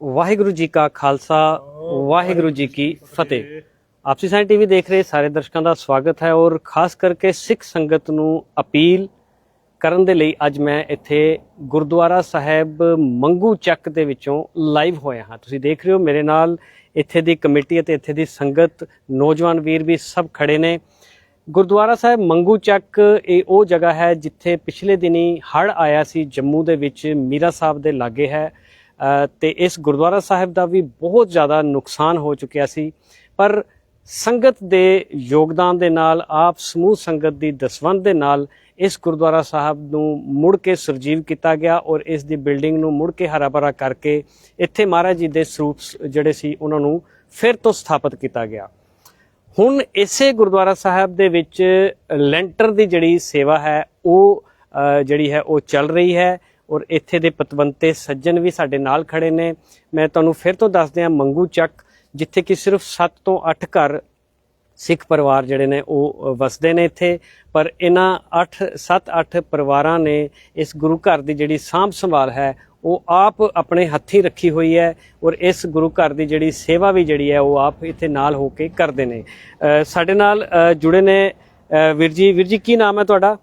ਵਾਹਿਗੁਰੂ ਜੀ ਕਾ ਖਾਲਸਾ ਵਾਹਿਗੁਰੂ ਜੀ ਕੀ ਫਤਿਹ। ਆਪਸੀ ਸਾਈਂ ਟੀਵੀ ਦੇਖ ਰਹੇ ਸਾਰੇ ਦਰਸ਼ਕਾਂ ਦਾ ਸਵਾਗਤ ਹੈ ਔਰ ਖਾਸ ਕਰਕੇ ਸਿੱਖ ਸੰਗਤ ਨੂੰ ਅਪੀਲ ਕਰਨ ਦੇ ਲਈ ਅੱਜ ਮੈਂ ਇੱਥੇ ਗੁਰਦੁਆਰਾ ਸਾਹਿਬ ਮੰਗੂ ਚੱਕ ਦੇ ਵਿੱਚੋਂ ਲਾਈਵ ਹੋਇਆ ਹਾਂ। ਤੁਸੀਂ ਦੇਖ ਰਹੇ ਹੋ ਮੇਰੇ ਨਾਲ ਇੱਥੇ ਦੀ ਕਮੇਟੀ ਅਤੇ ਇੱਥੇ ਦੀ ਸੰਗਤ ਨੌਜਵਾਨ ਵੀਰ ਵੀ ਸਭ ਖੜੇ ਨੇ। ਗੁਰਦੁਆਰਾ ਸਾਹਿਬ ਮੰਗੂ ਚੱਕ ਇਹ ਉਹ ਜਗ੍ਹਾ ਹੈ ਜਿੱਥੇ ਪਿਛਲੇ ਦਿਨੀ ਹੜ ਆਇਆ ਸੀ ਜੰਮੂ ਦੇ ਵਿੱਚ ਮੀਰਾ ਸਾਹਿਬ ਦੇ ਲਾਗੇ ਹੈ। ਤੇ ਇਸ ਗੁਰਦੁਆਰਾ ਸਾਹਿਬ ਦਾ ਵੀ ਬਹੁਤ ਜ਼ਿਆਦਾ ਨੁਕਸਾਨ ਹੋ ਚੁੱਕਿਆ ਸੀ। ਪਰ ਸੰਗਤ ਦੇ ਯੋਗਦਾਨ ਦੇ ਨਾਲ, ਆਪ ਸਮੂਹ ਸੰਗਤ ਦੀ ਦਸਵੰਧ ਦੇ ਨਾਲ ਇਸ ਗੁਰਦੁਆਰਾ ਸਾਹਿਬ ਨੂੰ ਮੁੜ ਕੇ ਸਰਜੀਵ ਕੀਤਾ ਗਿਆ ਔਰ ਇਸ ਦੀ ਬਿਲਡਿੰਗ ਨੂੰ ਮੁੜ ਕੇ ਹਰਾ ਭਰਾ ਕਰਕੇ ਇੱਥੇ ਮਹਾਰਾਜ ਜੀ ਦੇ ਸਰੂਪ ਜਿਹੜੇ ਸੀ, ਉਹਨਾਂ ਨੂੰ ਫਿਰ ਤੋਂ ਸਥਾਪਿਤ ਕੀਤਾ ਗਿਆ। ਹੁਣ ਇਸੇ ਗੁਰਦੁਆਰਾ ਸਾਹਿਬ ਦੇ ਵਿੱਚ ਲੈਂਟਰ ਦੀ ਜਿਹੜੀ ਸੇਵਾ ਹੈ, ਉਹ ਜਿਹੜੀ ਹੈ, ਉਹ ਚੱਲ ਰਹੀ ਹੈ। ਔਰ ਇੱਥੇ ਦੇ ਪਤਵੰਤੇ ਸੱਜਣ ਵੀ ਸਾਡੇ ਨਾਲ ਖੜੇ ਨੇ। ਮੈਂ ਤੁਹਾਨੂੰ ਫਿਰ ਤੋਂ ਦੱਸ ਦਿਆਂ ਮੰਗੂ ਚੱਕ, ਜਿੱਥੇ ਕਿ ਸਿਰਫ 7 ਤੋਂ 8 ਘਰ ਸਿੱਖ ਪਰਿਵਾਰ ਜਿਹੜੇ ਨੇ ਉਹ ਵਸਦੇ ਨੇ ਇੱਥੇ। ਪਰ ਇਹਨਾਂ 8 7-8 ਪਰਿਵਾਰਾਂ ਨੇ ਇਸ ਗੁਰੂ ਘਰ ਦੀ ਜਿਹੜੀ ਸਾਂਭ ਸੰਭਾਲ ਹੈ, ਉਹ ਆਪ ਆਪਣੇ ਹੱਥੀਂ ਰੱਖੀ ਹੋਈ ਹੈ ਔਰ ਇਸ ਗੁਰੂ ਘਰ ਦੀ ਜਿਹੜੀ ਸੇਵਾ ਵੀ ਜਿਹੜੀ ਹੈ, ਉਹ ਆਪ ਇੱਥੇ ਨਾਲ ਹੋ ਕੇ ਕਰਦੇ ਨੇ। ਸਾਡੇ ਨਾਲ ਜੁੜੇ ਨੇ। ਵੀਰ ਜੀ ਵੀਰ ਜੀ, ਕੀ ਨਾਮ ਹੈ ਤੁਹਾਡਾ?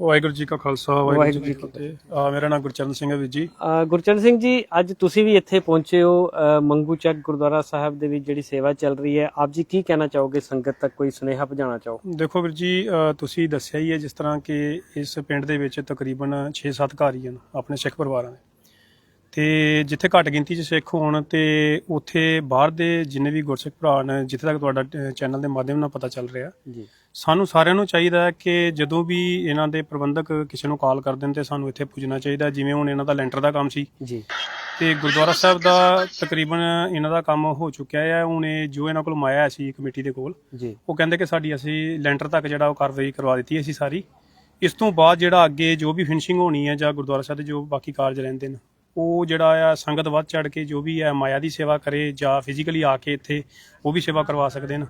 ਵਾਹਿਗੁਰੂ ਜੀ ਕਾ ਖਾਲਸਾ ਵਾਹਿਗੁਰੂ ਜੀ ਕੀ ਫਤਿਹ। ਆ ਮੇਰਾ ਨਾਮ ਗੁਰਚਰਨ ਸਿੰਘ ਹੈ ਵੀਰ ਜੀ। ਗੁਰਚਰਨ ਸਿੰਘ ਜੀ ਅੱਜ ਤੁਸੀਂ ਵੀ ਇੱਥੇ ਪਹੁੰਚੇ ਹੋ ਮੰਗੂ ਚੱਕ ਗੁਰਦੁਆਰਾ ਸਾਹਿਬ ਦੇ ਵਿੱਚ ਜਿਹੜੀ ਸੇਵਾ ਚੱਲ ਰਹੀ ਹੈ। ਆਪ ਜੀ ਕੀ ਕਹਿਣਾ ਚਾਹੋਗੇ ਸੰਗਤ ਤੱਕ? ਕੋਈ ਸੁਨੇਹਾ ਪਹੁੰਚਾਉਣਾ ਚਾਹੋ? ਦੇਖੋ ਵੀਰ ਜੀ ਤੁਸੀਂ ਦੱਸਿਆ ਹੀ ਹੈ ਜਿਸ ਤਰ੍ਹਾਂ ਕਿ ਇਸ ਪਿੰਡ ਦੇ ਵਿੱਚ ਤਕਰੀਬਨ 6-7 ਘਰ ਹੀ ਹਨ ਆਪਣੇ ਸਿੱਖ ਪਰਿਵਾਰਾਂ ਦੇ। ਤੇ ਜਿੱਥੇ ਘੱਟ ਗਿਣਤੀ 'ਚ ਸਿੱਖ ਹੋਣ ਤੇ ਉੱਥੇ ਬਾਹਰ ਦੇ ਜਿੰਨੇ ਵੀ ਗੁਰਸਿੱਖ ਭਰਾ ਨੇ ਜਿੱਥੇ ਤੱਕ ਤੁਹਾਡਾ ਚੈਨਲ ਦੇ ਮਾਧਿਅਮ ਨਾਲ ਪਤਾ ਚੱਲ ਰਿਹਾ ਜੀ। ਸਾਨੂੰ ਸਾਰਿਆਂ ਨੂੰ ਚਾਹੀਦਾ ਹੈ ਕਿ ਜਦੋਂ ਵੀ ਇਹਨਾਂ ਦੇ ਪ੍ਰਬੰਧਕ ਕਿਸੇ ਨੂੰ ਕਾਲ ਕਰ ਦੇਣ ਤੇ ਸਾਨੂੰ ਇੱਥੇ ਪੁੱਜਣਾ ਚਾਹੀਦਾ ਜਿਵੇਂ ਹੁਣ ਇਹਨਾਂ ਦਾ ਲੈਂਟਰ ਦਾ ਕੰਮ ਸੀ। ਜੀ। ਤੇ ਗੁਰਦੁਆਰਾ ਸਾਹਿਬ ਦਾ ਤਕਰੀਬਨ ਇਹਨਾਂ ਦਾ ਕੰਮ ਹੋ ਚੁੱਕਿਆ ਹੈ। ਹੁਣ ਇਹ ਜੋ ਇਹਨਾਂ ਕੋਲ ਮਾਇਆ ਸੀ ਕਮੇਟੀ ਦੇ ਕੋਲ ਜੀ। ਉਹ ਕਹਿੰਦੇ ਕਿ ਸਾਡੀ ਅਸੀਂ ਲੈਂਟਰ ਤੱਕ ਜਿਹੜਾ ਉਹ ਕਾਰਵਾਈ ਕਰਵਾ ਦਿੱਤੀ ਅਸੀਂ ਸਾਰੀ। ਇਸ ਤੋਂ ਬਾਅਦ ਜਿਹੜਾ ਅੱਗੇ ਜੋ ਵੀ ਫਿਨਿਸ਼ਿੰਗ ਹੋਣੀ ਹੈ ਜਾਂ ਗੁਰਦੁਆਰਾ ਸਾਹਿਬ ਦੇ ਜੋ ਬਾਕੀ ਕਾਰਜ ਰਹਿੰਦੇ ਨੇ ਉਹ ਜਿਹੜਾ ਆ ਸੰਗਤ ਵੱਧ ਚੜ ਕੇ ਜੋ ਵੀ ਹੈ ਮਾਇਆ ਦੀ ਸੇਵਾ ਕਰੇ ਜਾਂ ਫਿਜ਼ੀਕਲੀ ਆ ਕੇ ਇੱਥੇ ਉਹ ਵੀ ਸੇਵਾ ਕਰਵਾ ਸਕਦੇ ਨੇ।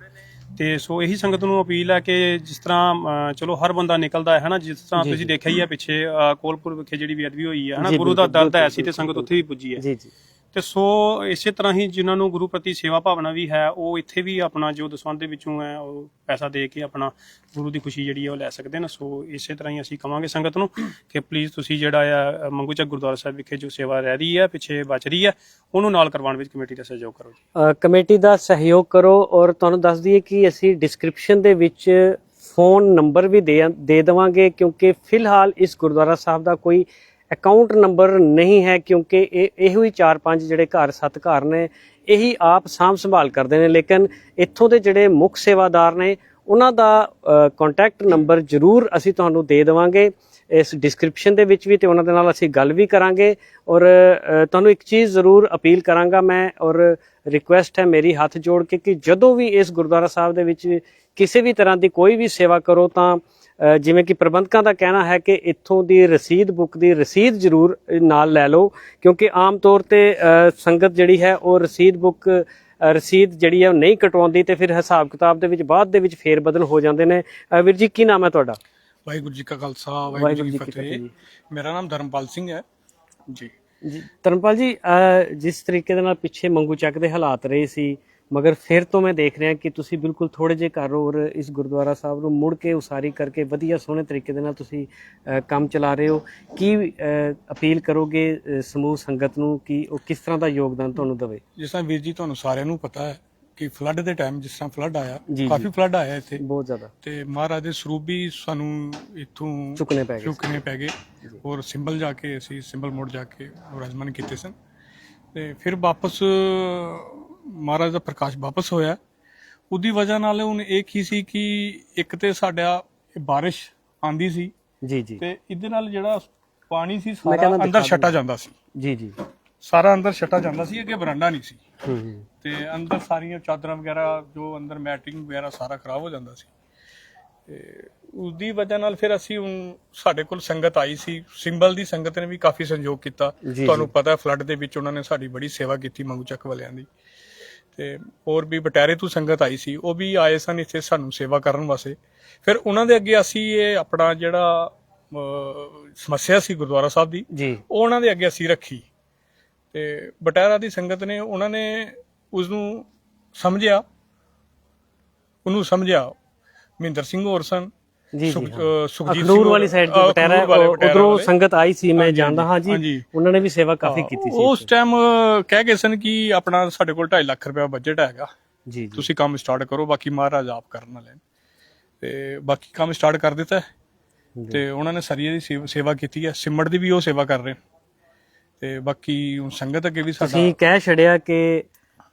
ਤੇ ਸੋ ਇਹੀ ਸੰਗਤ ਨੂੰ ਅਪੀਲ ਹੈ ਕਿ ਜਿਸ ਤਰ੍ਹਾਂ ਚਲੋ ਹਰ ਬੰਦਾ ਨਿਕਲਦਾ ਹੈ ਨਾ ਜਿਸ ਤਰ੍ਹਾਂ ਤੁਸੀਂ। ਦੇਖਿਆ ਹੀ ਹੈ ਪਿੱਛੇ ਕੋਲਪੁਰ ਵਿਖੇ ਜਿਹੜੀ ਬੇਅਦਬੀ ਹੋਈ ਹੈ ਹਨਾ ਜੀ, ਗੁਰੂ ਦਾ ਦਰਦ ਹੈ ਸੀ ਤੇ ਸੰਗਤ ਉੱਥੇ ਵੀ ਪੁੱਜੀ ਹੈ। ਜੀ ਜੀ। ਤੇ ਸੋ ਇਸੇ ਤਰ੍ਹਾਂ ਹੀ ਜਿਨ੍ਹਾਂ ਨੂੰ ਗੁਰੂ ਪ੍ਰਤੀ ਸੇਵਾ ਭਾਵਨਾ ਵੀ ਹੈ, ਉਹ ਇੱਥੇ ਵੀ ਆਪਣਾ ਜੋ ਦਸਵੰਧ ਦੇ ਵਿੱਚੋਂ ਹੈ, ਉਹ ਪੈਸਾ ਦੇ ਕੇ ਆਪਣਾ ਗੁਰੂ ਦੀ ਖੁਸ਼ੀ ਜਿਹੜੀ ਹੈ ਉਹ ਲੈ ਸਕਦੇ ਨੇ। ਸੋ ਇਸੇ ਤਰ੍ਹਾਂ ਹੀ ਅਸੀਂ ਕਵਾਂਗੇ ਸੰਗਤ ਨੂੰ ਕਿ ਪਲੀਜ਼ ਤੁਸੀਂ ਜਿਹੜਾ ਆ, ਮੰਗੂ ਗੁਰਦੁਆਰਾ ਸਾਹਿਬ ਵਿਖੇ ਜੋ ਸੇਵਾ ਰਹਿ ਰਹੀ ਹੈ, ਪਿੱਛੇ ਬਚ ਰਹੀ ਹੈ, ਉਹਨੂੰ ਨਾਲ ਕਰਵਾਉਣ ਵਿੱਚ ਕਮੇਟੀ ਦਾ ਸਹਿਯੋਗ ਕਰੋ ਜੀ। ਕਮੇਟੀ ਦਾ ਸਹਿਯੋਗ ਕਰੋ ਔਰ ਤੁਹਾਨੂੰ ਦੱਸ ਦਈਏ ਕਿ ਅਸੀਂ ਡਿਸਕ੍ਰਿਪਸ਼ਨ ਦੇ ਵਿੱਚ ਫੋਨ ਨੰਬਰ ਵੀ ਦੇ ਦੇ ਦੇਵਾਂਗੇ ਕਿਉਂਕਿ ਫਿਲਹਾਲ ਇਸ ਗੁਰਦੁਆਰਾ ਸਾਹਿਬ ਦਾ ਕੋਈ ਅਕਾਊਂਟ ਨੰਬਰ ਨਹੀਂ ਹੈ ਕਿਉਂਕਿ ਇਹ ਇਹੋ ਹੀ 4-5 ਜਿਹੜੇ ਘਰ ਸੱਤ ਘਰ ਨੇ, ਇਹੀ ਆਪ ਸਾਂਭ ਸੰਭਾਲ ਕਰਦੇ ਨੇ। ਲੇਕਿਨ ਇੱਥੋਂ ਦੇ ਜਿਹੜੇ ਮੁੱਖ ਸੇਵਾਦਾਰ ਨੇ, ਉਹਨਾਂ ਦਾ ਕੰਟੈਕਟ ਨੰਬਰ ਜ਼ਰੂਰ ਅਸੀਂ ਤੁਹਾਨੂੰ ਦੇ ਦੇਵਾਂਗੇ। ਇਸ ਡਿਸਕ੍ਰਿਪਸ਼ਨ ਦੇ ਵਿੱਚ ਵੀ ਤੇ ਉਹਨਾਂ ਦੇ ਨਾਲ ਅਸੀਂ ਗੱਲ ਵੀ ਕਰਾਂਗੇ। ਔਰ ਤੁਹਾਨੂੰ ਇੱਕ ਚੀਜ਼ ਜ਼ਰੂਰ ਅਪੀਲ ਕਰਾਂਗਾ ਮੈਂ, ਔਰ ਰਿਕੁਐਸਟ ਹੈ ਮੇਰੀ ਹੱਥ ਜੋੜ ਕੇ ਕਿ ਜਦੋਂ ਵੀ ਇਸ ਗੁਰਦੁਆਰਾ ਸਾਹਿਬ ਦੇ ਵਿੱਚ ਕਿਸੇ ਵੀ ਤਰ੍ਹਾਂ ਦੀ ਕੋਈ ਵੀ ਸੇਵਾ ਕਰੋ ਤਾਂ ਜਿਵੇਂ ਕਿ ਪ੍ਰਬੰਧਕਾਂ ਦਾ ਕਹਿਣਾ ਹੈ ਕਿ ਇੱਥੋਂ ਦੀ ਰਸੀਦ ਬੁੱਕ ਦੀ ਰਸੀਦ ਜ਼ਰੂਰ ਨਾਲ ਲੈ ਲਓ ਕਿਉਂਕਿ ਆਮ ਤੌਰ ਤੇ ਸੰਗਤ ਜਿਹੜੀ ਹੈ ਉਹ ਰਸੀਦ ਬੁੱਕ ਰਸੀਦ ਜਿਹੜੀ ਹੈ ਉਹ ਨਹੀਂ ਕਟਵਾਉਂਦੀ ਤੇ ਫਿਰ ਹਿਸਾਬ ਕਿਤਾਬ ਦੇ ਵਿੱਚ ਬਾਅਦ ਦੇ ਵਿੱਚ ਫੇਰ ਬਦਲ ਹੋ ਜਾਂਦੇ ਨੇ। ਵੀਰ ਜੀ ਕੀ ਨਾਮ ਹੈ ਤੁਹਾਡਾ? ਵਾਹਿਗੁਰੂ ਜੀ ਕਾ ਖਾਲਸਾ ਵਾਹਿਗੁਰੂ ਜੀ ਕੀ ਫਤਿਹ। ਮੇਰਾ ਨਾਮ ਧਰਮਪਾਲ ਸਿੰਘ ਹੈ। ਜੀ। ਜੀ ਧਰਮਪਾਲ ਜੀ ਜਿਸ ਤਰੀਕੇ ਦੇ ਨਾਲ ਪਿੱਛੇ ਮੰਗੂ ਚੱਕ ਦੇ ਹਾਲਾਤ ਰਹੇ ਸੀ ਮਗਰ ਫਿਰ ਤੋਂ ਮੈਂ ਦੇਖ ਰਿਹਾ ਕਿ ਤੁਸੀਂ ਬਿਲਕੁਲ ਥੋੜੇ ਜਿਹੇ ਘਰ ਹੋਰ ਇਸ ਗੁਰਦੁਆਰਾ ਸਾਹਿਬ ਨੂੰ ਮੁੜ ਕੇ ਉਸਾਰੀ ਕਰਕੇ ਵਧੀਆ ਸੋਹਣੇ ਤਰੀਕੇ ਦੇ ਨਾਲ ਤੁਸੀਂ ਕੰਮ ਚਲਾ ਰਹੇ ਹੋ। ਕੀ ਅਪੀਲ ਕਰੋਗੇ ਸਮੂਹ ਸੰਗਤ ਨੂੰ ਕਿ ਉਹ ਕਿਸ ਤਰ੍ਹਾਂ ਦਾ ਯੋਗਦਾਨ ਤੁਹਾਨੂੰ ਦੇਵੇ? ਜਿਸ ਤਰ੍ਹਾਂ ਵੀਰ ਜੀ ਤੁਹਾਨੂੰ ਸਾਰਿਆਂ ਨੂੰ ਪਤਾ ਹੈ ਕਿ ਫਲੱਡ ਦੇ ਟਾਈਮ ਜਿਸ ਤਰ੍ਹਾਂ ਫਲੱਡ ਆਇਆ ਜੀ, ਜੀ। ਕਾਫੀ ਫਲੱਡ ਆਇਆ ਇੱਥੇ। ਬਹੁਤ ਜ਼ਿਆਦਾ। ਤੇ ਮਹਾਰਾਜ ਦੇ ਸਰੂਪ ਵੀ ਸਾਨੂੰ ਇੱਥੋਂ ਚੁੱਕਣੇ ਪੈ ਗਏ। ਚੁੱਕਣੇ ਪੈ ਗਏ। ਔਰ ਸਿੰਬਲ ਜਾ ਕੇ ਅਸੀਂ ਸਿੰਬਲ ਮੋੜ ਜਾ ਕੇ ਰਜਮਨ ਕੀਤੇ ਸਨ। ਤੇ ਫਿਰ ਵਾਪਸ ਮਹਾਰਾਜ ਦਾ ਪ੍ਰਕਾਸ਼ ਵਾਪਸ ਹੋਇਆ। ਉਹਦੀ ਵਜ੍ਹਾ ਨਾਲ ਹੁਣ ਇਹ ਕੀ ਸੀ ਕਿ ਇੱਕ ਤੇ ਸਾਡਾ ਇਹ ਬਾਰਿਸ਼ ਆਂਦੀ ਸੀ ਜੀ ਜੀ। ਤੇ ਇਹਦੇ ਨਾਲ ਜਿਹੜਾ ਪਾਣੀ ਸੀ ਸਾਰਾ ਅੰਦਰ ਛੱਟਾ ਜਾਂਦਾ ਸੀ। ਜੀ ਜੀ। ਸਾਰਾ ਅੰਦਰ ਛੱਟਾ ਜਾਂਦਾ ਸੀ ਅੱਗੇ ਬਰਾਂਡਾ ਨਹੀਂ ਸੀ। ਤੇ ਅੰਦਰ ਸਾਰੀਆਂ ਚਾਦਰਾਂ ਵਗੈਰਾ ਜੋ ਅੰਦਰ ਮੈਟਿੰਗ ਵਗੈਰਾ ਸਾਰਾ ਖਰਾਬ ਹੋ ਜਾਂਦਾ ਸੀ। ਤੇ ਉਸਦੀ ਵਜ੍ਹਾ ਨਾਲ ਫਿਰ ਅਸੀਂ ਸਾਡੇ ਕੋਲ ਸੰਗਤ ਆਈ ਸੀ। ਸਿੰਬਲ ਦੀ ਸੰਗਤ ਨੇ ਵੀ ਕਾਫੀ ਸੰਯੋਗ ਕੀਤਾ। ਤੁਹਾਨੂੰ। ਪਤਾ ਫਲੱਡ ਦੇ ਵਿੱਚ ਉਹਨਾਂ ਨੇ ਸਾਡੀ ਬੜੀ ਸੇਵਾ ਕੀਤੀ ਮੰਗੂ ਚੱਕ ਵਾਲਿਆਂ ਦੀ। ਤੇ ਹੋਰ ਵੀ ਬਟਾਰੇ ਤੋਂ ਸੰਗਤ ਆਈ ਸੀ ਉਹ ਵੀ ਆਏ ਸਨ ਇੱਥੇ ਸਾਨੂੰ ਸੇਵਾ ਕਰਨ ਵਾਸਤੇ। ਫਿਰ ਉਹਨਾਂ ਦੇ ਅੱਗੇ ਅਸੀਂ ਇਹ ਆਪਣਾ ਜਿਹੜਾ ਸਮੱਸਿਆ ਸੀ ਗੁਰਦੁਆਰਾ ਸਾਹਿਬ ਦੀ ਜੀ। ਉਹ ਉਹਨਾਂ ਦੇ ਅੱਗੇ ਅਸੀਂ ਰੱਖੀ। ਤੇ ਬਟਾਰਾ ਦੀ ਸੰਗਤ ਨੇ ਉਹਨਾਂ ਨੇ ਉਸ ਨੂੰ ਸਮਝਿਆ ਉਹਨੂੰ ਸਮਝਿਆ। ਮਹਿੰਦਰ ਸਿੰਘ ਹੋਰ ਸਨ। ਜੀ ਸੁਖਜੀਤ ਅਖਨੂਰ ਵਾਲੀ ਸਾਈਡ ਤੋਂ ਬਟੈਰਾ ਉਧਰੋਂ। ਸੰਗਤ ਆਈ ਸੀ ਮੈਂ ਜਾਣਦਾ ਹਾਂ ਜੀ। ਉਹਨਾਂ ਨੇ ਵੀ ਸੇਵਾ ਕਾਫੀ ਕੀਤੀ ਸੀ ਉਸ ਟਾਈਮ ਕਹਿ ਗਏ ਸਨ ਕਿ ਆਪਣਾ ਸਾਡੇ ਕੋਲ 2.5 ਲੱਖ ਰੁਪਏ ਬਜਟ ਹੈਗਾ। ਜੀ ਜੀ। ਤੁਸੀਂ ਕੰਮ ਸਟਾਰਟ ਕਰੋ ਬਾਕੀ ਮਹਾਰਾਜ ਆਪ ਕਰਨ ਵਾਲੇ ਤੇ ਬਾਕੀ ਕੰਮ ਸਟਾਰਟ ਕਰ ਦਿੱਤਾ। ਤੇ ਉਹਨਾਂ ਨੇ ਸਰੀਏ ਦੀ ਸੇਵ- ਕੀਤੀ ਹੈ। ਸਿਮਟ ਦੀ ਵੀ ਉਹ ਸੇਵਾ ਕਰ ਰਹੇ ਤੇ ਬਾਕੀ ਸੰਗਤ ਅੱਗੇ ਵੀ ਸਾਡਾ ਤੁਸੀਂ ਕਹਿ ਛੜਿਆ ਕਿ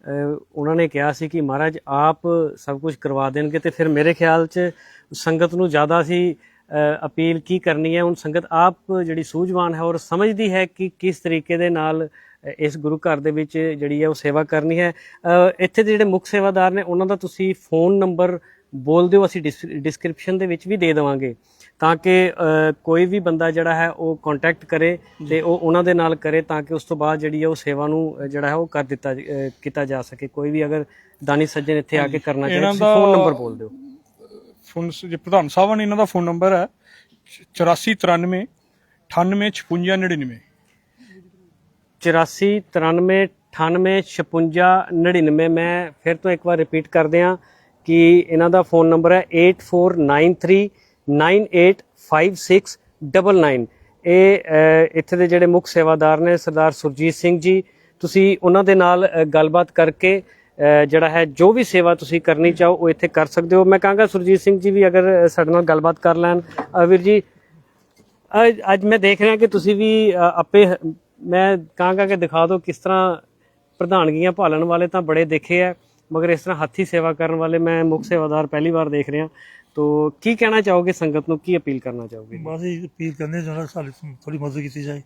ਉਹਨਾਂ ਨੇ ਕਿਹਾ ਸੀ ਕਿ ਮਹਾਰਾਜ, ਆਪ ਸਭ ਕੁਝ ਕਰਵਾ ਦੇਣਗੇ ਤੇ ਫਿਰ ਮੇਰੇ ਖਿਆਲ 'ਚ ਸੰਗਤ ਨੂੰ ਜ਼ਿਆਦਾ ਸੀ ਅਪੀਲ ਕੀ ਕਰਨੀ ਹੈ? ਹੁਣ ਸੰਗਤ ਆਪ ਜਿਹੜੀ ਸੂਝਵਾਨ ਹੈ ਔਰ ਸਮਝਦੀ ਹੈ ਕਿ ਕਿਸ ਤਰੀਕੇ ਦੇ ਨਾਲ ਇਸ ਗੁਰੂ ਘਰ ਦੇ ਵਿੱਚ ਜਿਹੜੀ ਹੈ ਉਹ ਸੇਵਾ ਕਰਨੀ ਹੈ। ਇੱਥੇ ਦੇ ਜਿਹੜੇ ਮੁੱਖ ਸੇਵਾਦਾਰ ਨੇ, ਉਹਨਾਂ ਦਾ ਤੁਸੀਂ ਫੋਨ ਨੰਬਰ ਬੋਲ ਦਿਓ, ਅਸੀਂ ਡਿਸਕ੍ਰਿਪਸ਼ਨ ਦੇ ਵਿੱਚ ਵੀ ਦੇ ਦੇਵਾਂਗੇ। ਤਾਂ ਕਿ ਕੋਈ ਵੀ ਬੰਦਾ ਜਿਹੜਾ ਹੈ ਉਹ ਕੰਟੈਕਟ ਕਰੇ ਤੇ ਉਹ ਉਹਨਾਂ ਦੇ ਨਾਲ ਕਰੇ ਤਾਂ ਕਿ ਉਸ ਤੋਂ ਬਾਅਦ ਜਿਹੜੀ ਹੈ ਉਹ ਸੇਵਾ ਨੂੰ ਜਿਹੜਾ ਹੈ ਉਹ ਕਰ ਦਿੱਤਾ ਕੀਤਾ ਜਾ ਸਕੇ। ਕੋਈ ਵੀ ਅਗਰ ਦਾਨੀ ਸੱਜਣ ਇੱਥੇ ਆ ਕੇ ਕਰਨਾ ਚਾਹੇ ਫੋਨ ਨੰਬਰ ਬੋਲ ਦਿਓ। ਫੋਨ ਜੇ ਪ੍ਰਧਾਨ ਸਾਹਿਬ ਨੇ ਇਹਨਾਂ ਦਾ ਫੋਨ ਨੰਬਰ ਹੈ 8493 985699 84 93 98 56 99 ਮੈਂ ਫਿਰ ਤੋਂ ਇੱਕ ਵਾਰ ਰਿਪੀਟ ਕਰਦੇ ਹਾਂ ਕਿ ਇਹਨਾਂ ਦਾ ਫੋਨ ਨੰਬਰ ਹੈ 8493985699 ਇਹ ਇੱਥੇ ਦੇ ਜਿਹੜੇ ਮੁੱਖ ਸੇਵਾਦਾਰ ਨੇ ਸਰਦਾਰ ਸੁਰਜੀਤ ਸਿੰਘ ਜੀ ਤੁਸੀਂ ਉਹਨਾਂ ਦੇ ਨਾਲ ਗੱਲਬਾਤ ਕਰਕੇ ਜਿਹੜਾ ਹੈ ਜੋ ਵੀ ਸੇਵਾ ਤੁਸੀਂ ਕਰਨੀ ਚਾਹੋ ਉਹ ਇੱਥੇ ਕਰ ਸਕਦੇ ਹੋ ਮੈਂ ਕਹਾਂਗਾ ਸੁਰਜੀਤ ਸਿੰਘ ਜੀ ਵੀ ਅਗਰ ਸਾਡੇ ਨਾਲ ਗੱਲਬਾਤ ਕਰ ਲੈਣ ਅਹ, ਵੀਰ ਜੀ ਅੱਜ ਮੈਂ ਦੇਖ ਰਿਹਾ ਕਿ ਤੁਸੀਂ ਵੀ ਆਪੇ ਮੈਂ ਕਹਾਂਗਾ ਕਿ ਦਿਖਾ ਦਿਓ ਕਿਸ ਤਰ੍ਹਾਂ ਪ੍ਰਧਾਨਗੀਆਂ ਭਾਲਣ ਵਾਲੇ ਤਾਂ ਬੜੇ ਦੇਖੇ ਆ ਮਗਰ ਇਸ ਤਰ੍ਹਾਂ ਹੱਥੀ ਸੇਵਾ ਕਰਨ ਵਾਲੇ ਮੈਂ ਮੁੱਖ ਸੇਵਾਦਾਰ ਪਹਿਲੀ ਵਾਰ ਦੇਖ ਰਿਹਾ ਤੋ ਕੀ ਕਹਿਣਾ ਚਾਹੋਗੇ ਸੰਗਤ ਨੂੰ? ਕੀ ਅਪੀਲ ਕਰਨਾ ਚਾਹੋਗੇ? ਬਸ ਇਹ ਅਪੀਲ ਕਰਨੇ ਚਾਹੁੰਦਾ ਸਾਡੀ ਥੋੜੀ ਮਦਦ ਕੀਤੀ ਜਾਏ।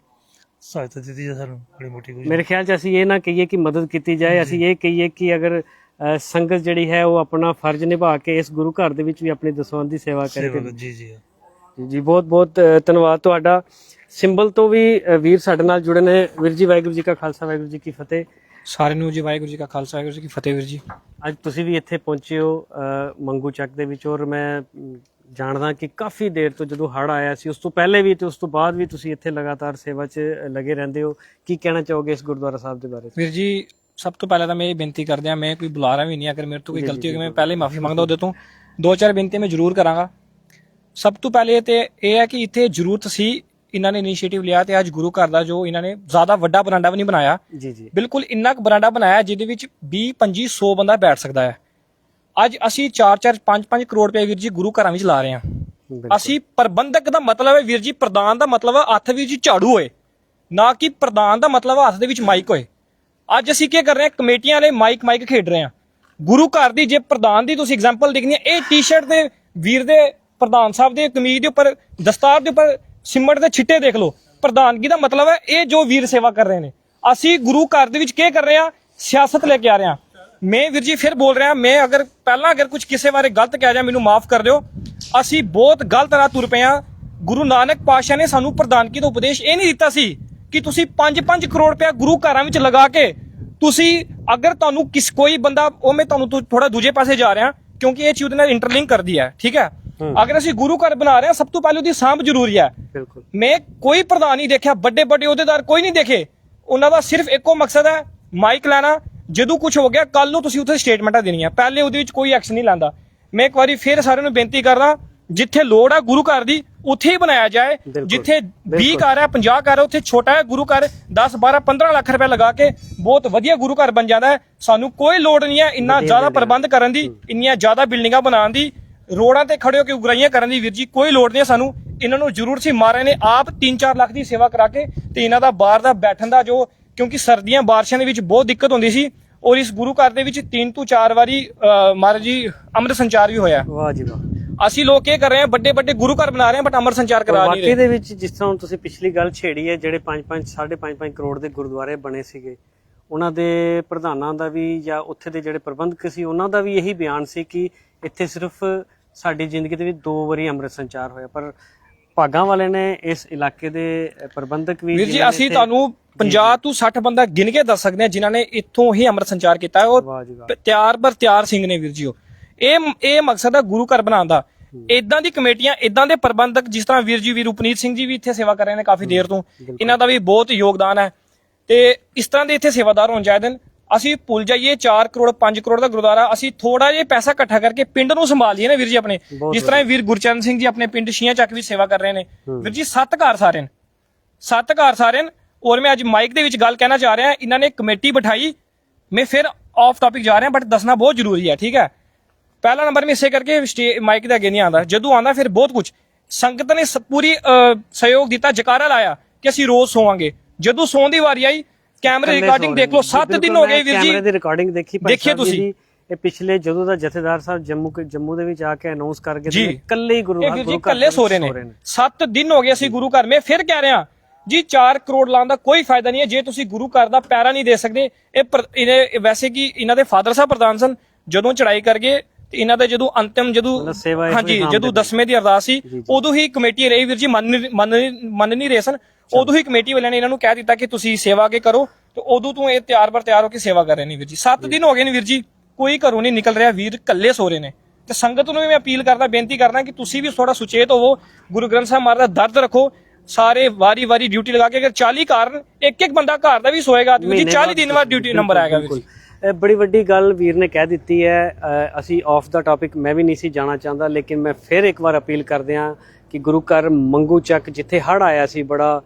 ਸਹਾਇਤਾ ਦਿੱਤੀ ਜਾਏ ਸਾਨੂੰ ਬੜੀ ਮੋਟੀ ਕੋਈ ਮੇਰੇ ਖਿਆਲ 'ਚ ਅਸੀਂ ਇਹ ਨਾ ਕਹੀਏ ਕਿ ਮਦਦ ਕੀਤੀ ਜਾਏ। ਅਸੀਂ ਇਹ ਕਹੀਏ ਕਿ ਅਗਰ ਸੰਗਤ ਜਿਹੜੀ ਹੈ ਉਹ ਆਪਣਾ ਫਰਜ਼ ਨਿਭਾ ਕੇ ਇਸ ਗੁਰੂ ਘਰ ਦੇ ਵਿੱਚ ਵੀ ਆਪਣੀ ਦਸਵੰਧ ਦੀ ਸੇਵਾ ਕਰੇ। ਜੀ ਜੀ ਜੀ ਬਹੁਤ ਬਹੁਤ ਧੰਨਵਾਦ ਤੁਹਾਡਾ। ਸਿੰਬਲ ਤੋਂ ਵੀ ਵੀਰ ਸਾਡੇ ਨਾਲ ਜੁੜੇ ਨੇ। ਵੀਰ ਜੀ ਵਾਹਿਗੁਰੂ ਜੀ ਕਾ ਖਾਲਸਾ ਵਾਹਿਗੁਰੂ ਜੀ ਕੀ ਫਤਿਹ। ਸਾਰਿਆਂ ਨੂੰ ਜੀ ਵਾਹਿਗੁਰੂ ਜੀ ਕਾ ਖਾਲਸਾ ਵਾਹਿਗੁਰੂ ਜੀ ਕੀ ਫਤਿਹ ਵੀਰ ਜੀ। ਅੱਜ ਤੁਸੀਂ ਵੀ ਇੱਥੇ ਪਹੁੰਚੇ ਹੋ ਅ, ਮੰਗੂ ਚੱਕ ਦੇ ਵਿੱਚ ਔਰ ਮੈਂ ਜਾਣਦਾ ਕਿ ਕਾਫੀ ਦੇਰ ਤੋਂ ਜਦੋਂ ਹੜ ਆਇਆ ਸੀ ਉਸ ਤੋਂ ਪਹਿਲੇ ਵੀ ਤੇ ਉਸ ਤੋਂ ਬਾਅਦ ਵੀ ਤੁਸੀਂ ਇੱਥੇ ਲਗਾਤਾਰ ਸੇਵਾ 'ਚ ਲੱਗੇ ਰਹਿੰਦੇ ਹੋ। ਕੀ ਕਹਿਣਾ ਚਾਹੋਗੇ ਇਸ ਗੁਰਦੁਆਰਾ ਸਾਹਿਬ ਦੇ ਬਾਰੇ? 'ਚ ਵੀਰ ਜੀ ਸਭ ਤੋਂ ਪਹਿਲਾਂ ਤਾਂ ਮੈਂ ਇਹ ਬੇਨਤੀ ਕਰਦਿਆਂ ਮੈਂ ਕੋਈ ਬੁਲਾਰਾ ਵੀ ਨਹੀਂ ਅਗਰ ਮੇਰੇ ਤੋਂ ਕੋਈ ਗਲਤੀ ਹੋ ਗਈ ਮੈਂ ਪਹਿਲੇ ਮਾਫੀ ਮੰਗਦਾ ਉਹਦੇ ਤੋਂ। ਦੋ ਚਾਰ ਬੇਨਤੀ ਮੈਂ ਜ਼ਰੂਰ ਕਰਾਂਗਾ। ਸਭ ਤੋਂ ਪਹਿਲੇ ਤੇ ਇਹ ਹੈ ਕਿ ਇੱਥੇ ਜ਼ਰੂਰਤ ਸੀ ਇਹਨਾਂ ਨੇ ਇਨੀਸ਼ੀਏਟਿਵ ਲਿਆ ਤੇ ਅੱਜ ਗੁਰੂ ਘਰ ਦਾ ਜੋ ਇਹਨਾਂ ਨੇ ਜ਼ਿਆਦਾ ਵੱਡਾ ਬਰਾਂਡਾ ਵੀ ਨਹੀਂ ਬਣਾਇਆ। ਜੀ ਜੀ। ਬਿਲਕੁਲ ਇੰਨਾ ਕੁ ਬਰਾਂਡਾ ਬਣਾਇਆ ਜਿਹਦੇ ਵਿੱਚ 20 25 100 ਬੰਦਾ ਬੈਠ ਸਕਦਾ ਹੈ। ਅੱਜ ਅਸੀਂ 4 4 5 5 ਕਰੋੜ ਰੁਪਏ ਵੀਰ ਜੀ ਗੁਰੂ ਘਰਾਂ ਵਿੱਚ ਲਾ ਰਹੇ ਹਾਂ। ਅਸੀਂ ਪ੍ਰਬੰਧਕ ਦਾ ਮਤਲਬ ਹੈ ਵੀਰ ਜੀ ਪ੍ਰਧਾਨ ਦਾ ਮਤਲਬ ਹੈ ਹੱਥ ਵਿੱਚ ਝਾੜੂ ਹੋਏ ਨਾ ਕਿ ਪ੍ਰਧਾਨ ਦਾ ਮਤਲਬ ਹੱਥ ਦੇ ਵਿੱਚ ਮਾਈਕ ਹੋਏ। ਅੱਜ ਅਸੀਂ ਕੀ ਕਰ ਰਹੇ ਹਾਂ ਕਮੇਟੀਆਂ ਵਾਲੇ ਮਾਈਕ ਮਾਈਕ ਖੇਡ ਰਹੇ ਹਾਂ। ਗੁਰੂ ਘਰ ਦੀ ਜੇ ਪ੍ਰਧਾਨ ਦੀ ਤੁਸੀਂ ਐਗਜ਼ਾਮਪਲ ਦੇਖਣੀ ਹੈ ਇਹ ਟੀ-ਸ਼ਰਟ ਦੇ ਵੀਰ ਦੇ ਪ੍ਰਧਾਨ ਸਾਹਿਬ ਦੇ ਕਮੀਜ਼ ਦੇ ਉੱਪਰ ਦਸਤਾਰ ਦੇ ਉੱਪਰ ਸਿਮਟ ਦੇ ਛਿੱਟੇ ਦੇਖ ਲਓ। ਪ੍ਰਧਾਨਗੀ ਦਾ ਮਤਲਬ ਹੈ ਇਹ ਜੋ ਵੀਰ ਸੇਵਾ ਕਰ ਰਹੇ ਨੇ। ਅਸੀਂ ਗੁਰੂ ਘਰ ਦੇ ਵਿੱਚ ਕੀ ਕਰ ਰਹੇ ਹਾਂ? ਸਿਆਸਤ ਲੈ ਕੇ ਆ ਰਹੇ ਹਾਂ। ਮੈਂ ਵੀਰ ਜੀ ਫਿਰ ਬੋਲ ਰਿਹਾ, ਮੈਂ ਅਗਰ ਪਹਿਲਾਂ ਅਗਰ ਕੁਝ ਕਿਸੇ ਬਾਰੇ ਗਲਤ ਕਹਿ ਜਾ ਮੈਨੂੰ ਮਾਫ ਕਰ ਦਿਓ। ਅਸੀਂ ਬਹੁਤ ਗਲਤ ਰਾਹ ਤੁਰ ਪਏ ਹਾਂ। ਗੁਰੂ ਨਾਨਕ ਪਾਤਸ਼ਾਹ ਨੇ ਸਾਨੂੰ ਪ੍ਰਧਾਨਗੀ ਦਾ ਉਪਦੇਸ਼ ਇਹ ਨਹੀਂ ਦਿੱਤਾ ਸੀ ਕਿ ਤੁਸੀਂ 5-5 ਕਰੋੜ ਰੁਪਇਆ ਗੁਰੂ ਘਰਾਂ ਵਿੱਚ ਲਗਾ ਕੇ ਤੁਸੀਂ ਅਗਰ ਤੁਹਾਨੂੰ ਕਿਸ ਕੋਈ ਬੰਦਾ, ਉਹ ਮੈਂ ਤੁਹਾਨੂੰ ਥੋੜਾ ਦੂਜੇ ਪਾਸੇ ਜਾ ਰਿਹਾ, ਕਿਉਂਕਿ ਇਹ ਚੀਜ਼ ਉਹਦੇ ਨਾਲ ਇੰਟਰਲਿੰਕ ਕਰਦੀ ਹੈ, ਠੀਕ ਹੈ? ਅਗਰ ਅਸੀਂ ਗੁਰੂ ਘਰ ਬਣਾ ਰਹੇ ਹਾਂ ਸਭ ਤੋਂ ਪਹਿਲੇ ਉਹਦੀ ਸਾਂਭ ਜ਼ਰੂਰੀ ਹੈ। ਬਿਲਕੁਲ। ਮੈਂ ਕੋਈ ਪ੍ਰਧਾਨ ਨਹੀਂ ਦੇਖਿਆ ਵੱਡੇ ਵੱਡੇ ਅਹੁਦੇਦਾਰ ਕੋਈ ਨਹੀਂ ਦੇਖੇ। ਉਹਨਾਂ ਦਾ ਸਿਰਫ ਇੱਕੋ ਮਕਸਦ ਹੈ ਮਾਈਕ ਲੈਣਾ। ਜਦੋਂ ਕੁਝ ਹੋ ਗਿਆ ਕੱਲ ਨੂੰ ਤੁਸੀਂ ਉੱਥੇ ਸਟੇਟਮੈਂਟਾਂ ਦੇਣੀਆਂ। ਪਹਿਲੇ ਉਹਦੇ ਵਿੱਚ ਕੋਈ ਐਕਸ਼ਨ ਨਹੀਂ ਲੈਂਦਾ। ਮੈਂ ਇੱਕ ਵਾਰੀ ਫੇਰ ਸਾਰਿਆਂ ਨੂੰ ਬੇਨਤੀ ਕਰਦਾ ਜਿੱਥੇ ਲੋੜ ਹੈ ਗੁਰੂ ਘਰ ਦੀ ਉੱਥੇ ਹੀ ਬਣਾਇਆ ਜਾਏ। ਜਿੱਥੇ 20 ਬਿਲਕੁਲ। ਘਰ ਹੈ 50 ਘਰ ਹੈ ਉੱਥੇ ਛੋਟਾ ਹੈ ਗੁਰੂ ਘਰ 10 12 15 ਲੱਖ ਰੁਪਏ ਲਗਾ ਕੇ ਬਹੁਤ ਵਧੀਆ ਗੁਰੂ ਘਰ ਬਣ ਜਾਂਦਾ ਹੈ। ਸਾਨੂੰ ਕੋਈ ਲੋੜ ਨਹੀਂ ਹੈ ਇੰਨਾ ਜ਼ਿਆਦਾ ਪ੍ਰਬੰਧ ਕਰਨ ਦੀ ਇੰਨੀਆਂ ਜ਼ਿਆਦਾ ਬਿਲਡਿੰਗਾਂ ਬਣਾਉਣ ਦੀ। ਰੋਡਾਂ ਤੇ ਖੜੇ ਹੋ ਕੇ ਉਗਰਾਈਆਂ ਕਰਨ ਦੀ ਵੀਰ ਜੀ ਕੋਈ ਲੋੜ ਨਹੀਂ ਸਾਨੂੰ। ਇਹਨਾਂ ਨੂੰ ਜ਼ਰੂਰ ਸੀ ਮਾਰੇ ਨੇ। ਆਪ 3-4 ਲੱਖ ਦੀ ਸੇਵਾ ਕਰਾ ਕੇ ਤੇ ਇਹਨਾਂ ਦਾ ਬਾਹਰ ਦਾ ਬੈਠਣ ਦਾ ਜੋ ਕਿਉਂਕਿ ਸਰਦੀਆਂ ਬਾਰਿਸ਼ਾਂ ਦੇ ਵਿੱਚ ਬਹੁਤ ਦਿੱਕਤ ਹੁੰਦੀ ਸੀ ਔਰ ਇਸ ਗੁਰੂ ਘਰ ਦੇ ਵਿੱਚ 3 ਤੋਂ 4 ਵਾਰੀ ਮਹਾਰਾਜ ਜੀ ਅੰਮ੍ਰਿਤ ਸੰਚਾਰ ਵੀ ਹੋਇਆ। ਵਾਹ ਜੀ ਵਾਹ। ਅਸੀਂ ਲੋਕ ਇਹ ਕਰ ਰਹੇ ਹਾਂ ਵੱਡੇ ਵੱਡੇ ਗੁਰੂ ਘਰ ਬਣਾ ਰਹੇ ਹਾਂ ਬਟ ਅੰਮ੍ਰਿਤ ਸੰਚਾਰ ਕਰਾ ਨਹੀਂ ਵਾਕਈ ਰਹੇ। ਦੇ ਵਿੱਚ ਜਿਸ ਤਰ੍ਹਾਂ ਤੁਸੀਂ ਪਿਛਲੀ ਗੱਲ ਛੇੜੀ ਹੈ ਜਿਹੜੇ 5-5 5.5 ਕਰੋੜ ਦੇ ਗੁਰਦੁਆਰੇ ਬਣੇ ਸੀਗੇ ਉਹਨਾਂ ਦੇ ਪ੍ਰਧਾਨਾਂ ਦਾ ਵੀ ਜਾਂ ਉੱਥੇ ਦੇ ਜਿਹੜੇ ਪ੍ਰਬੰਧਕ ਸੀ ਉਹਨਾਂ ਦਾ ਵੀ ਇਹੀ ਬਿਆਨ ਸੀ ਕਿ ਇੱਥੇ ਸਿਰਫ ਸਾਡੀ ਜ਼ਿੰਦਗੀ ਦੇ ਵਿੱਚ ਦੋ ਵਾਰੀ ਅੰਮ੍ਰਿਤ ਸੰਚਾਰ ਹੋਇਆ ਪਰ ਭਾਗਾਂ ਵਾਲੇ ਨੇ ਇਸ ਇਲਾਕੇ ਦੇ ਪ੍ਰਬੰਧਕ ਵੀ ਵੀਰ ਜੀ ਅਸੀਂ ਤੁਹਾਨੂੰ 50 ਤੋਂ 60 ਬੰਦਾ ਗਿਣ ਕੇ ਦੱਸ ਸਕਦੇ ਹਾਂ ਜਿਨ੍ਹਾਂ ਨੇ ਇੱਥੋਂ ਹੀ ਅੰਮ੍ਰਿਤ ਸੰਚਾਰ ਕੀਤਾ ਹੈ। ਵਾਹ। ਤਿਆਰ ਬਰ ਤਿਆਰ ਸਿੰਘ ਨੇ ਵੀਰ ਜੀ ਉਹ। ਇਹ ਇਹ ਮਕਸਦ ਹੈ ਗੁਰੂ ਘਰ ਬਣਾਉਣ ਦਾ। ਇਦਾਂ ਦੀ ਕਮੇਟੀਆਂ ਇਦਾਂ ਦੇ ਪ੍ਰਬੰਧਕ ਜਿਸ ਤਰ੍ਹਾਂ ਵੀਰ ਜੀ ਵੀਰ ਉਪਨੀਤ ਸਿੰਘ ਜੀ ਵੀ ਇੱਥੇ ਸੇਵਾ ਕਰ ਰਹੇ ਨੇ ਕਾਫੀ ਦੇਰ ਤੋਂ। ਇਹਨਾਂ ਦਾ ਵੀ ਬਹੁਤ ਯੋਗਦਾਨ ਹੈ। ਤੇ ਇਸ ਤਰ੍ਹਾਂ ਦੇ ਇੱਥੇ ਸੇਵਾਦਾਰ ਹੋਣ ਚਾਹੀਦੇ ਨੇ। ਅਸੀਂ ਭੁੱਲ ਜਾਈਏ 4 ਕਰੋੜ 5 ਕਰੋੜ ਦਾ ਗੁਰਦੁਆਰਾ ਅਸੀਂ ਥੋੜਾ ਜਿਹਾ ਪੈਸਾ ਇਕੱਠਾ ਕਰਕੇ ਪਿੰਡ ਨੂੰ ਸੰਭਾਲ ਲਈਏ ਨਾ ਵੀਰ ਜੀ ਆਪਣੇ। ਜਿਸ ਤਰ੍ਹਾਂ ਵੀਰ ਗੁਰਚਰਨ ਸਿੰਘ ਜੀ ਆਪਣੇ ਪਿੰਡ ਸ਼ੀਆਂ ਚੱਕ ਵੀ ਸੇਵਾ ਕਰ ਰਹੇ ਨੇ। ਵੀਰ ਜੀ ਸੱਤ ਘਰ ਸਾਰੇ ਨੇ। ਸੱਤ ਘਰ ਸਾਰੇ ਨੇ। ਔਰ ਮੈਂ ਅੱਜ ਮਾਈਕ ਦੇ ਵਿੱਚ ਗੱਲ ਕਹਿਣਾ ਚਾਹ ਰਿਹਾ ਇਹਨਾਂ ਨੇ ਕਮੇਟੀ ਬਿਠਾਈ। ਮੈਂ ਫਿਰ ਆਫ ਟਾਪਿਕ ਜਾ ਰਿਹਾ ਬਟ ਦੱਸਣਾ ਬਹੁਤ ਜ਼ਰੂਰੀ ਹੈ ਠੀਕ ਹੈ? ਪਹਿਲਾ ਨੰਬਰ ਮੈਂ ਇਸੇ ਕਰਕੇ ਮਾਈਕ ਦੇ ਅੱਗੇ ਨਹੀਂ ਆਂਦਾ ਜਦੋਂ ਆਂਦਾ ਫਿਰ ਬਹੁਤ ਕੁਝ ਸੰਗਤ ਨੇ ਪੂਰੀ ਸਹਿਯੋਗ ਦਿੱਤਾ ਜਕਾਰਾ ਲਾਇਆ ਕਿ ਅਸੀਂ ਰੋਜ਼ ਸੋਵਾਂਗੇ। ਜਦੋਂ ਸੌਣ ਦੀ ਵਾਰੀ ਆਈ ਕੈਮਰੇ ਰਿਕਾਰਡਿੰਗ ਦੇਖ ਲਓ 7 ਦਿਨ ਹੋ ਗਏ ਵੀਰ ਜੀ। ਕੈਮਰੇ ਦੀ ਰਿਕਾਰਡਿੰਗ ਦੇਖੀ ਦੇਖੀਏ ਤੁਸੀਂ। ਇਹ ਪਿਛਲੇ ਜਦੋਂ ਦਾ ਜਥੇਦਾਰ ਸਾਹਿਬ ਜੰਮੂ ਜੰਮੂ ਦੇ ਵਿੱਚ ਆ ਕੇ ਅਨਾਉਂਸ ਕਰਕੇ। ਤੇ ਇਕੱਲੇ ਹੀ ਗੁਰੂ ਵੀਰ ਜੀ ਘਰ ਕੱਲੇ ਸੋ ਰਹੇ ਨੇ। 7 ਦਿਨ ਹੋ ਗਏ ਅਸੀਂ ਗੁਰੂ ਘਰ ਮੈਂ। ਫਿਰ ਕਹਿ ਰਿਹਾ ਜੀ 4 ਕਰੋੜ ਲਾਉਣ ਦਾ ਕੋਈ ਫਾਇਦਾ ਨਹੀਂ ਹੈ। ਜੇ ਤੁਸੀਂ ਗੁਰੂ ਘਰ ਦਾ ਪੈਰਾ ਨਹੀਂ ਦੇ ਸਕਦੇ ਇਹ ਇਹਨੇ ਵੈਸੇ ਕਿ ਇਹਨਾਂ ਦੇ ਫਾਦਰ ਸਾਹਿਬ ਪ੍ਰਧਾਨ ਸਨ ਜਦੋਂ ਚੜਾਈ ਕਰ ਗਏ ਤੇ ਇਹਨਾਂ ਦੇ ਜਦੋਂ ਅੰਤਿਮ ਜਦੋਂ ਹਾਂਜੀ ਜਦੋਂ ਦਸਵੇਂ ਦੀ ਅਰਦਾਸ ਸੀ ਉਦੋਂ ਹੀ ਕਮੇਟੀ ਰਹੀ। ਵੀਰ ਜੀ ਮੰਨ ਨਹੀਂ- ਮੰਨ ਨਹੀਂ- ਮੰਨ ਨਹੀਂ ਰਹੇ ਸਨ। ਉਦੋਂ ਹੀ ਕਮੇਟੀ ਵਾਲਿਆਂ ਨੇ ਇਹਨਾਂ ਨੂੰ ਕਹਿ ਦਿੱਤਾ ਕਿ ਤੁਸੀਂ ਸੇਵਾ ਕੇ ਕਰੋ ਤੇ ਉਦੋਂ ਤੋਂ ਇਹ ਤਿਆਰ ਬਰ ਤਿਆਰ ਹੋ ਕੇ ਸੇਵਾ ਕਰ ਰਹੇ ਨੇ ਵੀਰ ਜੀ। 7 ਦਿਨ ਹੋ ਗਏ ਨੇ ਵੀਰ ਜੀ ਕੋਈ ਘਰੋਂ ਨਹੀਂ ਨਿਕਲ ਰਿਹਾ। ਵੀਰ ਇਕੱਲੇ ਸੋ ਰਹੇ ਨੇ। ਤੇ ਸੰਗਤ ਨੂੰ ਵੀ ਮੈਂ ਅਪੀਲ ਕਰਦਾ ਬੇਨਤੀ ਕਰਦਾ ਕਿ ਤੁਸੀਂ ਵੀ ਥੋੜਾ ਸੁਚੇਤ ਹੋਵੋ। ਗੁਰੂ ਗ੍ਰੰਥ ਸਾਹਿਬ ਮਹਾਰਾਜ ਦਾ ਦਰਦ ਰੱਖੋ। ਸਾਰੇ ਵਾਰੀ-ਵਾਰੀ ਡਿਊਟੀ ਲਗਾ ਕੇ ਅਗਰ 40 ਕਾਰਨ ਇੱਕ ਇੱਕ ਬੰਦਾ ਘਰ ਦਾ ਵੀ ਸੋਏਗਾ ਵੀਰ ਜੀ ਮਹੀਨੇ 40 ਦਿਨ ਬਾਅਦ ਡਿਊਟੀ ਨੰਬਰ ਆਏਗਾ ਵੀਰ ਬੜੀ ਵੱਡੀ ਗੱਲ ਵੀਰ ਨੇ ਕਹਿ ਦਿੱਤੀ ਹੈ। ਅਸੀਂ ਆਫ ਦਾ ਟਾਪਿਕ ਮੈਂ ਵੀ ਨਹੀਂ ਸੀ ਜਾਣਾ ਚਾਹੁੰਦਾ ਲੇਕਿਨ ਮੈਂ ਫਿਰ ਇੱਕ ਵਾਰ ਅਪੀਲ ਕਰਦੇ ਹਾਂ ਕਿ ਗੁਰੂ ਘਰ ਮੰਗੂ ਚੱਕ ਜਿੱਥੇ ਹੜ ਆਇਆ ਸੀ, ਬੜਾ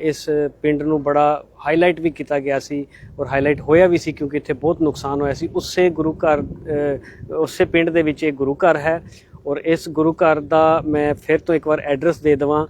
ਇਸ ਪਿੰਡ ਨੂੰ ਬੜਾ ਹਾਈਲਾਈਟ ਵੀ ਕੀਤਾ ਗਿਆ ਸੀ ਔਰ ਹਾਈਲਾਈਟ ਹੋਇਆ ਵੀ ਸੀ ਕਿਉਂਕਿ ਇੱਥੇ ਬਹੁਤ ਨੁਕਸਾਨ ਹੋਇਆ ਸੀ। ਉਸੇ ਗੁਰੂ ਘਰ ਉਸੇ ਪਿੰਡ ਦੇ ਵਿੱਚ ਇਹ ਗੁਰੂ ਘਰ ਹੈ ਔਰ ਇਸ ਗੁਰੂ ਘਰ ਦਾ ਮੈਂ ਫਿਰ ਤੋਂ ਇੱਕ ਵਾਰ ਐਡਰੈਸ ਦੇ ਦਵਾਂ।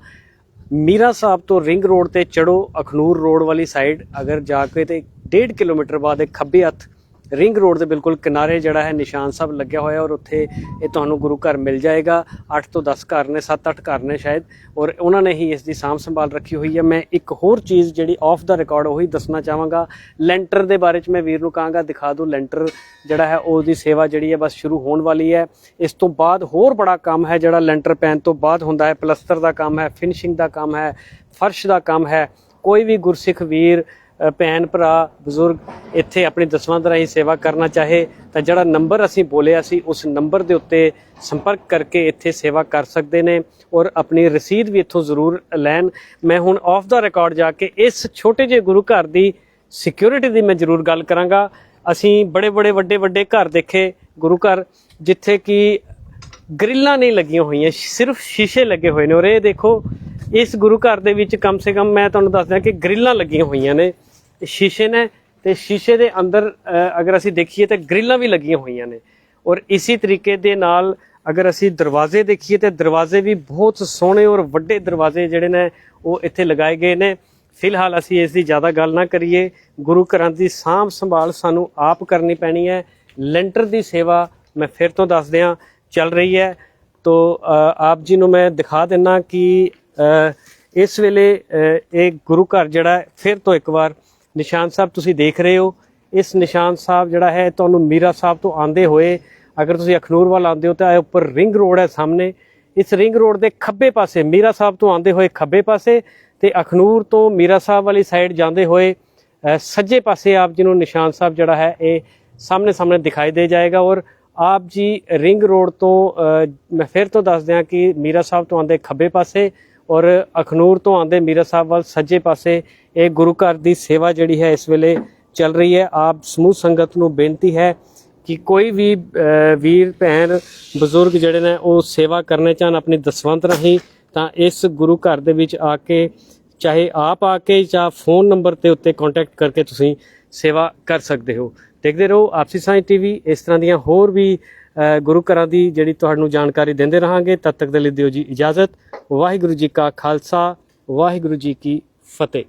ਮੀਰਾ ਸਾਹਿਬ ਤੋਂ ਰਿੰਗ ਰੋਡ ਤੇ ਚੜੋ ਅਖਨੂਰ ਰੋਡ ਵਾਲੀ ਸਾਈਡ ਅਗਰ ਜਾ ਕੇ ਤੇ 1.5 ਕਿਲੋਮੀਟਰ ਬਾਅਦ ਇੱਕ ਖੱਬੇ ਹੱਥ ਰਿੰਗ ਰੋਡ ਦੇ ਬਿਲਕੁਲ ਕਿਨਾਰੇ ਜਿਹੜਾ ਹੈ ਨਿਸ਼ਾਨ ਸਾਹਿਬ ਲੱਗਿਆ ਹੋਇਆ ਔਰ ਉੱਥੇ ਇਹ ਤੁਹਾਨੂੰ ਗੁਰੂ ਘਰ ਮਿਲ ਜਾਏਗਾ। 8 ਤੋਂ 10 ਘਰ ਨੇ 7-8 ਘਰ ਨੇ ਸ਼ਾਇਦ ਔਰ ਉਹਨਾਂ ਨੇ ਹੀ ਇਸ ਦੀ ਸਾਂਭ ਸੰਭਾਲ ਰੱਖੀ ਹੋਈ ਹੈ। ਮੈਂ ਇੱਕ ਹੋਰ ਚੀਜ਼ ਜਿਹੜੀ ਆਫ ਦਾ ਰਿਕਾਰਡ ਉਹੀ ਦੱਸਣਾ ਚਾਹਾਂਗਾ। ਲੈਂਟਰ ਦੇ ਬਾਰੇ ਚ ਮੈਂ ਵੀਰ ਨੂੰ ਕਹਾਂਗਾ, ਦਿਖਾ ਦਿਓ ਲੈਂਟਰ ਜਿਹੜਾ ਹੈ, ਉਹਦੀ ਸੇਵਾ ਜਿਹੜੀ ਹੈ ਬਸ ਸ਼ੁਰੂ ਹੋਣ ਵਾਲੀ ਹੈ। ਇਸ ਤੋਂ ਬਾਅਦ ਹੋਰ ਬੜਾ ਕੰਮ ਹੈ ਜਿਹੜਾ ਲੈਂਟਰ ਪੈਣ ਤੋਂ ਬਾਅਦ ਹੁੰਦਾ ਹੈ। ਪਲਸਤਰ ਦਾ ਕੰਮ ਹੈ ਫਿਨਿਸ਼ਿੰਗ ਦਾ ਕੰਮ ਹੈ, ਫਰਸ਼ ਦਾ ਕੰਮ ਹੈ। ਕੋਈ ਵੀ ਗੁਰਸਿੱਖ ਵੀਰ ਭੈਣ, ਭਰਾ, ਬਜ਼ੁਰਗ ਇੱਥੇ ਆਪਣੀ ਦਸਵੰਧ ਰਾਹੀਂ ਸੇਵਾ ਕਰਨਾ ਚਾਹੇ ਤਾਂ ਜਿਹੜਾ ਨੰਬਰ ਅਸੀਂ ਬੋਲਿਆ ਸੀ, ਉਸ ਨੰਬਰ ਦੇ ਉੱਤੇ ਸੰਪਰਕ ਕਰਕੇ ਇੱਥੇ ਸੇਵਾ ਕਰ ਸਕਦੇ ਨੇ ਔਰ ਆਪਣੀ ਰਸੀਦ ਵੀ ਇੱਥੋਂ ਜ਼ਰੂਰ ਲੈਣ। ਮੈਂ ਹੁਣ ਆਫ ਦਾ ਰਿਕਾਰਡ ਜਾ ਕੇ ਇਸ ਛੋਟੇ ਜਿਹੇ ਗੁਰੂ ਘਰ ਦੀ ਸਿਕਿਉਰਿਟੀ ਦੀ ਮੈਂ ਜ਼ਰੂਰ ਗੱਲ ਕਰਾਂਗਾ। ਅਸੀਂ ਬੜੇ ਬੜੇ, ਵੱਡੇ ਵੱਡੇ ਘਰ ਦੇਖੇ ਗੁਰੂ ਘਰ, ਜਿੱਥੇ ਕਿ ਗ੍ਰਿਲਾਂ ਨਹੀਂ ਲੱਗੀਆਂ ਹੋਈਆਂ, ਸਿਰਫ ਸ਼ੀਸ਼ੇ ਲੱਗੇ ਹੋਏ ਨੇ ਔਰ ਇਹ ਦੇਖੋ ਇਸ ਗੁਰੂ ਘਰ ਦੇ ਵਿੱਚ ਕਮ ਸੇ ਕਮ ਮੈਂ ਤੁਹਾਨੂੰ ਦੱਸਦਾ ਕਿ ਗ੍ਰਿਲਾਂ ਲੱਗੀਆਂ ਹੋਈਆਂ ਨੇ, ਸ਼ੀਸ਼ੇ ਨੇ ਤੇ ਸ਼ੀਸ਼ੇ ਦੇ ਅੰਦਰ ਅਗਰ ਅਸੀਂ ਦੇਖੀਏ ਤਾਂ ਗ੍ਰਿਲਾਂ ਵੀ ਲੱਗੀਆਂ ਹੋਈਆਂ ਨੇ। ਔਰ ਇਸੇ ਤਰੀਕੇ ਦੇ ਨਾਲ ਅਗਰ ਅਸੀਂ ਦਰਵਾਜ਼ੇ ਦੇਖੀਏ ਤੇ ਦਰਵਾਜ਼ੇ ਵੀ ਬਹੁਤ ਸੋਹਣੇ ਔਰ ਵੱਡੇ ਦਰਵਾਜ਼ੇ ਜਿਹੜੇ ਨੇ ਉਹ ਇੱਥੇ ਲਗਾਏ ਗਏ ਨੇ। ਫਿਲਹਾਲ ਅਸੀਂ ਇਸ ਦੀ ਜ਼ਿਆਦਾ ਗੱਲ ਨਾ ਕਰੀਏ। ਗੁਰੂ ਘਰਾਂ ਦੀ ਸਾਂਭ ਸੰਭਾਲ ਸਾਨੂੰ ਆਪ ਕਰਨੀ ਪੈਣੀ ਹੈ। ਲੈਂਟਰ ਦੀ ਸੇਵਾ ਮੈਂ ਫਿਰ ਤੋਂ ਦੱਸ ਦਿਆਂ ਚੱਲ ਰਹੀ ਹੈ। ਤੋ ਆਪ ਜੀ ਨੂੰ ਮੈਂ ਦਿਖਾ ਦਿੰਨਾ ਕਿ ਇਸ ਵੇਲੇ ਇਹ ਗੁਰੂ ਘਰ ਜਿਹੜਾ ਫਿਰ ਤੋਂ ਇੱਕ ਵਾਰ ਨਿਸ਼ਾਨ ਸਾਹਿਬ ਤੁਸੀਂ ਦੇਖ ਰਹੇ ਹੋ। ਇਸ ਨਿਸ਼ਾਨ ਸਾਹਿਬ ਜਿਹੜਾ ਹੈ ਤੁਹਾਨੂੰ ਮੀਰਾ ਸਾਹਿਬ ਤੋਂ ਆਂਦੇ ਹੋਏ, ਅਗਰ ਤੁਸੀਂ ਅਖਨੂਰ ਵੱਲ ਆਉਂਦੇ ਹੋ ਤਾਂ ਇਹ ਉੱਪਰ ਰਿੰਗ ਰੋਡ ਹੈ ਸਾਹਮਣੇ। ਇਸ ਰਿੰਗ ਰੋਡ ਦੇ ਖੱਬੇ ਪਾਸੇ, ਮੀਰਾ ਸਾਹਿਬ ਤੋਂ ਆਂਦੇ ਹੋਏ ਖੱਬੇ ਪਾਸੇ ਤੇ ਅਖਨੂਰ ਤੋਂ ਮੀਰਾ ਸਾਹਿਬ ਵਾਲੀ ਸਾਈਡ ਜਾਂਦੇ ਹੋਏ ਸੱਜੇ ਪਾਸੇ ਆਪ ਜੀ ਨੂੰ ਨਿਸ਼ਾਨ ਸਾਹਿਬ ਜਿਹੜਾ ਹੈ, ਇਹ ਸਾਹਮਣੇ ਸਾਹਮਣੇ ਦਿਖਾਈ ਦੇ ਜਾਏਗਾ। ਔਰ ਆਪ ਜੀ ਰਿੰਗ ਰੋਡ ਤੋਂ ਮੈਂ ਫਿਰ ਤੋਂ ਦੱਸ ਦਿਆਂ ਕਿ ਮੀਰਾ ਸਾਹਿਬ ਤੋਂ ਆਂਦੇ ਖੱਬੇ ਪਾਸੇ ਔਰ ਅਖਨੂਰ ਤੋਂ ਆਂਦੇ ਮੀਰਾ ਸਾਹਿਬ ਵੱਲ ਸੱਜੇ ਪਾਸੇ ਇਹ ਗੁਰੂ ਘਰ ਦੀ ਸੇਵਾ ਜਿਹੜੀ ਹੈ ਇਸ ਵੇਲੇ ਚੱਲ ਰਹੀ ਹੈ। ਆਪ ਸਮੂਹ ਸੰਗਤ ਨੂੰ ਬੇਨਤੀ ਹੈ ਕਿ ਕੋਈ ਵੀ ਵੀਰ, ਭੈਣ, ਬਜ਼ੁਰਗ ਜਿਹੜੇ ਨੇ ਉਹ ਸੇਵਾ ਕਰਨੇ ਚਾਹਨ ਆਪਣੀ ਦਸਵੰਤ ਰਾਹੀਂ, ਤਾਂ ਇਸ ਗੁਰੂ ਘਰ ਦੇ ਵਿੱਚ ਆ ਕੇ, ਚਾਹੇ ਆਪ ਆ ਕੇ ਜਾਂ ਫੋਨ ਨੰਬਰ ਤੇ ਉੱਤੇ ਕੰਟੈਕਟ ਕਰਕੇ ਤੁਸੀਂ ਸੇਵਾ ਕਰ ਸਕਦੇ ਹੋ। ਦੇਖਦੇ ਰਹੋ, ਆਪਸੀ ਸਾਂਝ ਟੀਵੀ, ਇਸ ਤਰ੍ਹਾਂ ਦੀਆਂ ਹੋਰ ਵੀ ਗੁਰੂ ਘਰਾਂ ਦੀ ਜਿਹੜੀ ਤੁਹਾਨੂੰ ਜਾਣਕਾਰੀ ਦਿੰਦੇ ਰਹਾਂਗੇ, ਤਦ ਤੱਕ ਦੇ ਲਈ ਦਿਓ ਜੀ ਇਜਾਜ਼ਤ। ਵਾਹਿਗੁਰੂ ਜੀ ਕਾ ਖਾਲਸਾ, ਵਾਹਿਗੁਰੂ ਜੀ ਕੀ ਫਤਿਹ।